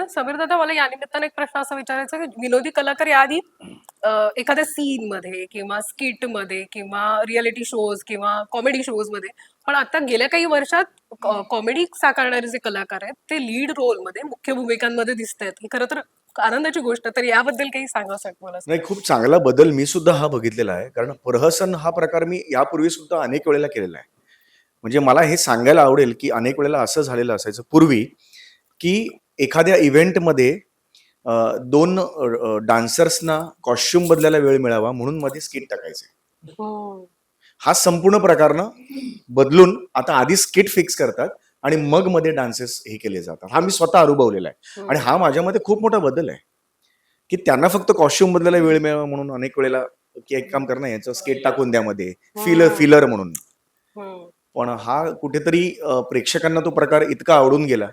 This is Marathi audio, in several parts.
पण समीर दादा मला या निमित्ताने एक प्रश्न असा विचारायचा की विनोदी कलाकार याआधी एखाद्या सीन मध्ये किंवा स्किटमध्ये किंवा रियालिटी शोज किंवा कॉमेडी शोजमध्ये पण आता गेल्या काही वर्षात कॉमेडी साकारणारे जे कलाकार आहेत ते लीड रोलमध्ये मुख्य भूमिकांमध्ये दिसत आहेत ही खरं तर आनंदाची गोष्ट तर याबद्दल काही सांगा मला. नाही खूप चांगला बदल मी सुद्धा हा बघितलेला आहे कारण प्रहसन हा प्रकार मी यापूर्वी सुद्धा अनेक वेळेला केलेला आहे. म्हणजे मला हे सांगायला आवडेल की अनेक वेळेला असं झालेलं असायचं पूर्वी की एखाद्या इव्हेंटमध्ये दोन डान्सर्सना कॉस्ट्युम बदलायला वेळ मिळावा म्हणून मध्ये स्किट टाकायचे. हो. हा संपूर्ण प्रकारनं बदलून आता आधी स्किट फिक्स करतात आणि मग मध्ये डान्सेस हे केले जातात. हा मी स्वतः अनुभवलेला आहे. आणि हा माझ्यामध्ये खूप मोठा बदल आहे. की त्यांना फक्त कॉस्ट्युम बदलायला वेळ मिळावा म्हणून अनेक वेळेला की एक काम करणं याचं स्केट टाकून द्या मध्ये. फिलर हम्म. फिलर म्हणून. पण हा कुठेतरी प्रेक्षकांना तो प्रकार इतका आवडून गेला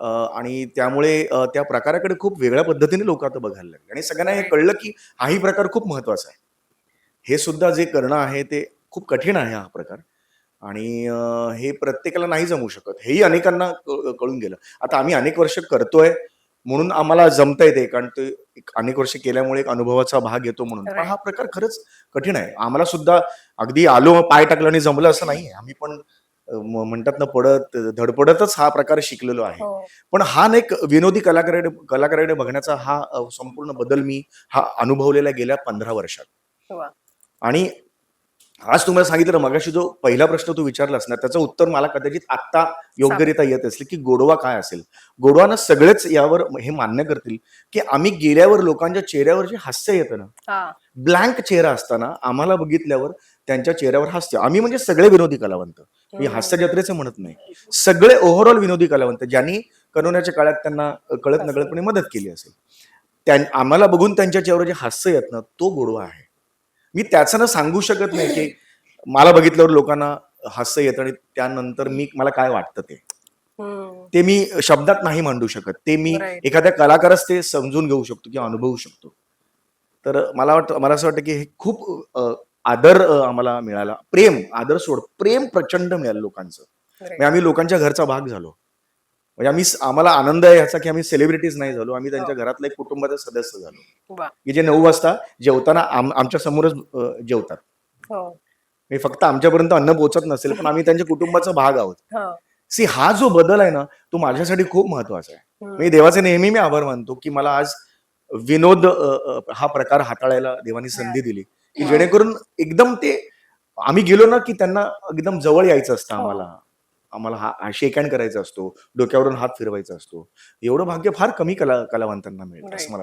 आणि त्यामुळे त्या प्रकाराकडे खूप वेगळ्या पद्धतीने लोक आता बघायला लागले. आणि सगळ्यांना हे कळलं की हाही प्रकार खूप महत्त्वाचा आहे. हे सुद्धा जे करणं आहे ते खूप कठीण आहे हा प्रकार. आणि हे प्रत्येकाला नाही जमू शकत. हेही अनेकांना कळून गेलं. आता आम्ही अनेक वर्ष करतोय म्हणून आम्हाला जमता येते कारण ते अनेक वर्ष केल्यामुळे एक अनुभवाचा भाग येतो म्हणून. पण. हा प्रकार खरंच कठीण आहे. आम्हाला सुद्धा अगदी आलो पाय टाकलं आणि जमलं असं नाही आम्ही पण म्हणतात ना पडत धडपडतच हा प्रकार शिकलेलो आहे हो. पण हा ना एक विनोदी कलाकाराकडे कलाकाराकडे बघण्याचा हा संपूर्ण बदल मी हा अनुभवलेला गेल्या पंधरा वर्षात. आणि आज तुम्हाला सांगितलं मगाशी जो पहिला प्रश्न तू विचारलास ना त्याचं उत्तर मला कदाचित आत्ता योग्यरित्या येत असेल की गोडवा काय असेल गोडवानं सगळेच यावर हे मान्य करतील की आम्ही गेल्यावर लोकांच्या चेहऱ्यावर जे हास्य येतं ना. ब्लँक चेहरा असताना आम्हाला बघितल्यावर त्यांच्या चेहऱ्यावर हास्य. आम्ही म्हणजे सगळे विनोदी कलावंत. मी हम्म. हास्य जत्रेचे म्हणत नाही. सगळे ओव्हरऑल विनोदी कलावंत ज्यांनी करोनाच्या काळात त्यांना कळत नकळतपणे मदत केली असेल. त्या आम्हाला बघून त्यांच्या चेहऱ्यावर जे हास्य येत ना तो गोडवा आहे. मी त्याचं ना सांगू शकत नाही की मला बघितल्यावर लोकांना हास्य येतं आणि त्यानंतर मी मला काय वाटतं ते. ते मी शब्दात नाही मांडू शकत. ते मी. एखाद्या कलाकाराच ते समजून घेऊ शकतो किंवा अनुभवू शकतो. तर मला वाटतं मला असं वाटतं की हे खूप आदर आम्हाला मिळाला. प्रेम आदर सोड. प्रेम प्रचंड मिळालं लोकांचं. म्हणजे आम्ही लोकांच्या घरचा भाग झालो. म्हणजे आम्ही आम्हाला आनंद आहे ह्याचा की आम्ही सेलिब्रिटीज नाही झालो. आम्ही त्यांच्या घरातलं एक कुटुंबाचं सदस्य झालो. की जे नऊ वाजता जेवताना आम- आमच्या समोरच जेवतात. हो. म्हणजे फक्त आमच्यापर्यंत अन्न पोहोचत नसेल पण आम्ही त्यांच्या कुटुंबाचा भाग आहोत. हा. सी हा जो बदल आहे ना तो माझ्यासाठी खूप महत्त्वाचा आहे. मी देवाचे नेहमी मी आभार मानतो की मला आज विनोद हा प्रकार हाताळायला देवानी संधी दिली. की जेणेकरून एकदम ते आम्ही गेलो ना की त्यांना एकदम जवळ यायचं असतं हो. आम्हाला आम्हाला हा शेक हँड करायचा असतो डोक्यावरून हात फिरवायचा असतो एवढं भाग्य फार कमी कला कलावंतांना मिळतं असं. मला